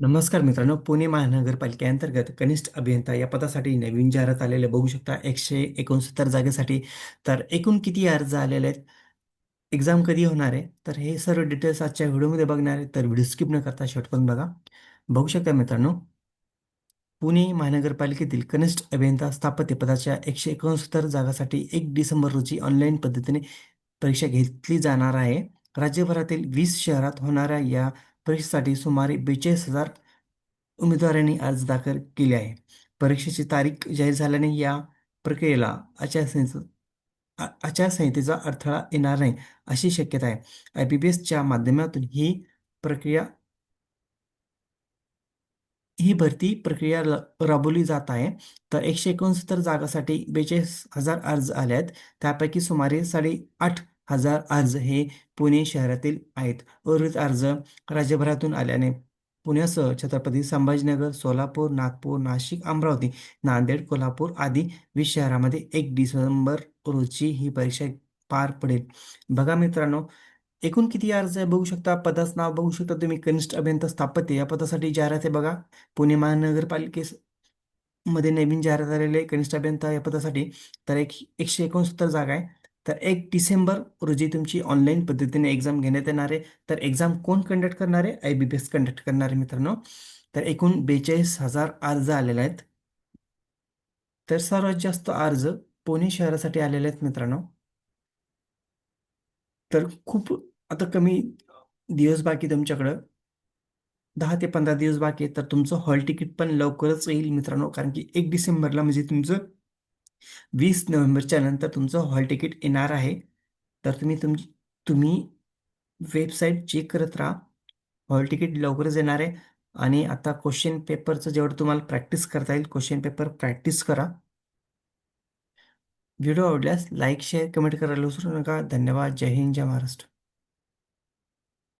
नमस्कार मित्रांनो पुणे महानगरपालिकेअंतर्गत कनिष्ठ अभियंता या पदासाठी नवीन जाहिरात आलेले बघू शकता एकशे एकोणसत्तर जागेसाठी. तर एकूण किती अर्ज आलेले आहेत? एक्झाम कधी होणार आहे? तर हे सर्व डिटेल्स आजच्या व्हिडिओमध्ये बघणार आहे. तर व्हिडिओ स्किप न करता शेवटपर्यंत बघा. बघू शकता मित्रांनो पुणे महानगरपालिकेतील कनिष्ठ अभियंता स्थापत्य पदाच्या एकशे एकोणसत्तर जागासाठी एक डिसेंबर रोजी ऑनलाईन पद्धतीने परीक्षा घेतली जाणार आहे. राज्यभरातील वीस शहरात होणाऱ्या या परीक्षेसाठी सुमारे बेचाळीस हजार उमेदवारांनी अर्ज दाखल केले आहे परीक्षेची तारीख जाहीर झाल्याने या प्रक्रियेला आचारसंहिता आचारसंहितेचा अडथळा येणार नाही अशी शक्यता आहे. आय बी बी एसच्या माध्यमातून ही प्रक्रिया ही भरती प्रक्रिया राबवली जात आहे. तर एकशे एकोणसत्तर जागासाठी बेचाळीस हजार अर्ज आले आहेत. त्यापैकी सुमारे साडेआठ हजार अर्ज हे पुणे शहरातील आहेत. उर्वरित अर्ज राज्यभरातून आल्याने पुण्यासह छत्रपती संभाजीनगर सोलापूर नागपूर नाशिक अमरावती नांदेड कोल्हापूर आदी वीस शहरामध्ये एक डिसेंबर रोजी ही परीक्षा पार पडेल. बघा मित्रांनो एकूण किती अर्ज आहे बघू शकता? पदाचं नाव बघू शकता तुम्ही. कनिष्ठ अभियंता स्थापत्य या पदासाठी जाहिरात आहे बघा. पुणे महानगरपालिकेस मध्ये नवीन जाहिरात आलेले कनिष्ठ अभियंता या पदासाठी. तर एक एकशे एकोणसत्तर जागा आहे. तर एक डिसेंबर रोजी तुमची ऑनलाईन पद्धतीने एक्झाम घेण्यात येणार आहे. तर एक्झाम कोण कंडक्ट करणार आहे? I B P S conduct करणार आहे मित्रांनो. तर एकूण बेचाळीस हजार अर्ज आलेले आहेत. तर सर्वात जास्त अर्ज पुणे शहरासाठी आलेले आहेत मित्रांनो. तर खूप आता कमी दिवस बाकी तुमच्याकडं. दहा ते पंधरा दिवस बाकी आहे तर तुमचं हॉल तिकीट पण लवकरच येईल मित्रांनो. कारण की एक डिसेंबरला म्हणजे तुमचं वीस नोव्हेंबरच्या नंतर तुमचं हॉल तिकीट येणार आहे. तर तुम्ही तुम तुम्ही वेबसाईट चेक करत राहा. हॉल तिकीट लवकरच येणार आहे. आणि आता क्वेश्चन पेपरचं जेवढं तुम्हाला प्रॅक्टिस करता येईल क्वेश्चन पेपर प्रॅक्टिस करा. व्हिडिओ आवडल्यास लाईक शेअर कमेंट करायला विसरू नका. धन्यवाद. जय हिंद जय महाराष्ट्र.